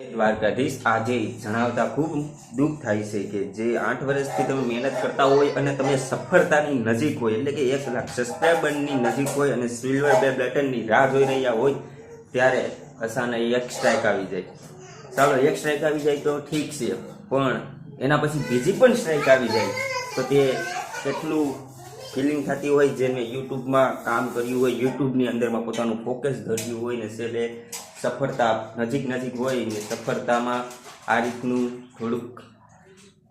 દ્વારકાધીશ આજે જણાવતા ખૂબ દુઃખ થાય છે કે જે આઠ વર્ષથી તમે મહેનત કરતા હોય અને તમે સફળતાની નજીક હોય, એટલે કે એક લાખ સબસ્ક્રાઈબરની નજીક હોય અને સિલ્વર બે બટનની રાહ જોઈ રહ્યા હોય, ત્યારે અસાને એક સ્ટ્રાઇક આવી જાય. ચાલો, એક સ્ટ્રાઇક આવી જાય તો ઠીક છે, પણ એના પછી બીજી પણ સ્ટ્રાઇક આવી જાય તો તે કેટલું ફિલિંગ થતી હોય જેને યુટ્યુબમાં કામ કર્યું હોય યુટ્યુબની અંદરમાં પોતાનું ફોકસ ધર્યું હોય ને છેલ્લે સફળતા નજીક નજીક હોય ને સફળતામાં આ રીતનું થોડુંક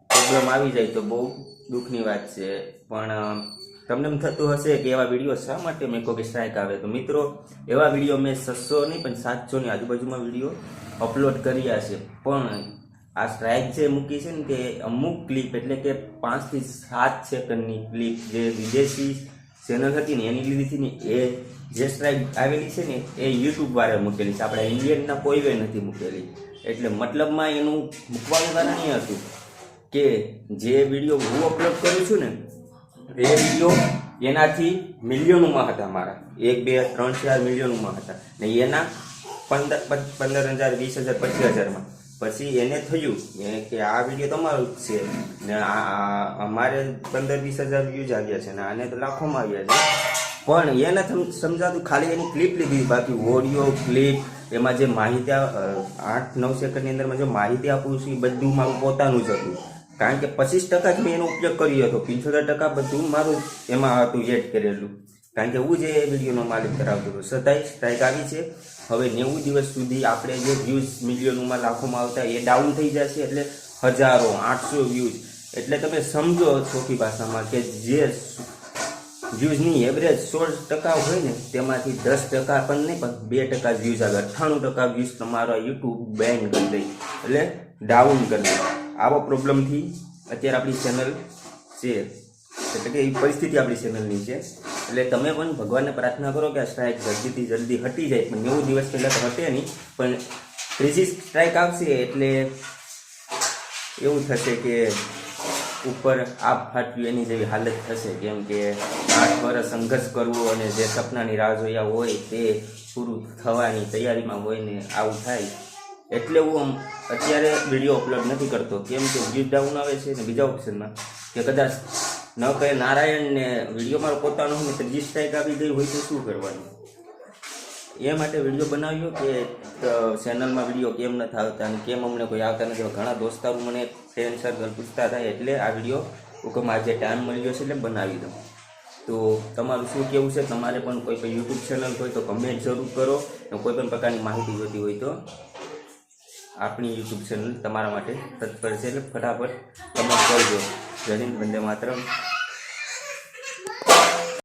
પ્રોબ્લેમ આવી જાય તો બહુ દુઃખની વાત છે. પણ તમને એમ થતું હશે કે એવા વીડિયો શા માટે મેં કહો કે સ્ટ્રાઇક આવે? તો મિત્રો, એવા વીડિયો મેં છસો નહીં, પણ સાતસોની આજુબાજુમાં વીડિયો અપલોડ કર્યા છે. પણ, આ સ્ટ્રાઇક જે મૂકી છે ને કે અમુક ક્લિપ એટલે કે પાંચથી સાત સેકન્ડની ક્લિપ જે વિદેશી ચેનલ હતી ને એની લીધેથી ને એ જે સ્ટ્રાઇક આવેલી છે ને, એ યુટ્યુબ વાળે મૂકેલી છે. આપણા ઇન્ડિયનના કોઈએ નથી મૂકેલી. એટલે મતલબમાં એનું મૂકવાનું કારણ એ હતું કે જે વીડિયો હું અપલોડ કરું છું ને, એ વીડિયો એનાથી મિલિયનોમાં હતા મારા. એક, બે, ત્રણ, ચાર મિલિયનોમાં હતા. ને એના પંદર પંદર હજાર વીસ હજાર પચીસ હજારમાં પછી એને થયું કે આ વીડિયો તમારો જ છે. ને અમારે પંદર વીસ હજાર વ્યૂઝ આવ્યા છે. ને આને તો લાખોમાં આવ્યા છે. પણ એને સમજાતું, ખાલી એની ક્લિપ લીધી. બાકી ઓડિયો ક્લિપ એમાં જે માહિતી આઠ, નવ સેકન્ડની અંદરમાં જે માહિતી આપું છું, એ બધું મારું પોતાનું જ હતું. કારણ કે પચીસ ટકા જ મેં એનો ઉપયોગ કર્યો હતો. પંચોતેર ટકા બધું મારું એમાં હતું એડ કરેલું. કારણ કે હું જે વિડીયોનો માલિક કરાવતો હતો. છતાંય સ્ટ્રાઇક આવી છે. હવે નેવું દિવસ સુધી આપણે જે વ્યૂઝ મિલિયનોમાં લાખોમાં આવતા એ ડાઉન થઈ જશે એટલે હજારો, આઠસો વ્યૂઝ એટલે તમે સમજો ચોખી ભાષામાં કે જે વ્યૂઝની એવરેજ સોળ ટકા હોય ને, તેમાંથી દસ ટકા પણ નહીં, પણ બે ટકા વ્યૂઝ આવે. અઠ્ઠાણું ટકા વ્યૂઝ તમારો યુટ્યુબ બેન કરી દે, એટલે ડાઉન કરી દે. આવો પ્રોબ્લેમથી અત્યારે આપણી ચેનલ છે. એટલે કે એ પરિસ્થિતિ આપણી ચેનલની છે. એટલે તમે પણ ભગવાનને પ્રાર્થના કરો કે આ સ્ટ્રાઇક જલ્દીથી જલ્દી હટી જાય, પણ નેવું દિવસ પહેલાં તો હટે નહીં, પણ ત્રીજી સ્ટ્રાઇક આવશે એટલે એવું થશે કે ઉપર આપ ફાટ્યું, એની જેવી હાલત થશે. કેમ કે આઠ વર્ષ સંઘર્ષ કરવો અને જે સપનાની રાહ જોયા હોય તે પૂરું થવાની તૈયારીમાં હોય ને આવું થાય. એટલે હું આમ અત્યારે વીડિયો અપલોડ નથી કરતો. કેમ કે વ્યૂ ડાઉન આવે છે ને બીજા ઓપ્શનમાં કે કદાચ ન કહે નારાયણને વીડિયો મારો પોતાનો ને ત્રીજી સ્ટ્રાઇક આવી ગઈ હોય તો શું કરવાનું? એ માટે વીડિયો બનાવ્યો કે ચેનલમાં વીડિયો કેમ નથી આવતા અને કેમ અમને કોઈ આવતા નથી. ઘણા દોસ્તારો મને ફ્રેન્ડ સર્કલ પૂછતા થાય એટલે આ વીડિયો હુકમ આજે ટાઈમ મળ્યો છે એટલે બનાવી દઉં. તો તમારું શું કેવું છે? તમારે પણ કોઈ પણ યુટ્યુબ ચેનલ હોય તો કમેન્ટ જરૂર કરો અને કોઈ પણ પ્રકારની માહિતી જોતી હોય તો આપણી યુટ્યુબ ચેનલ તમારા માટે તત્પર છે એટલે ફટાફટ કમેન્ટ કરજો. જય હિન્દ, વંદે માતરમ.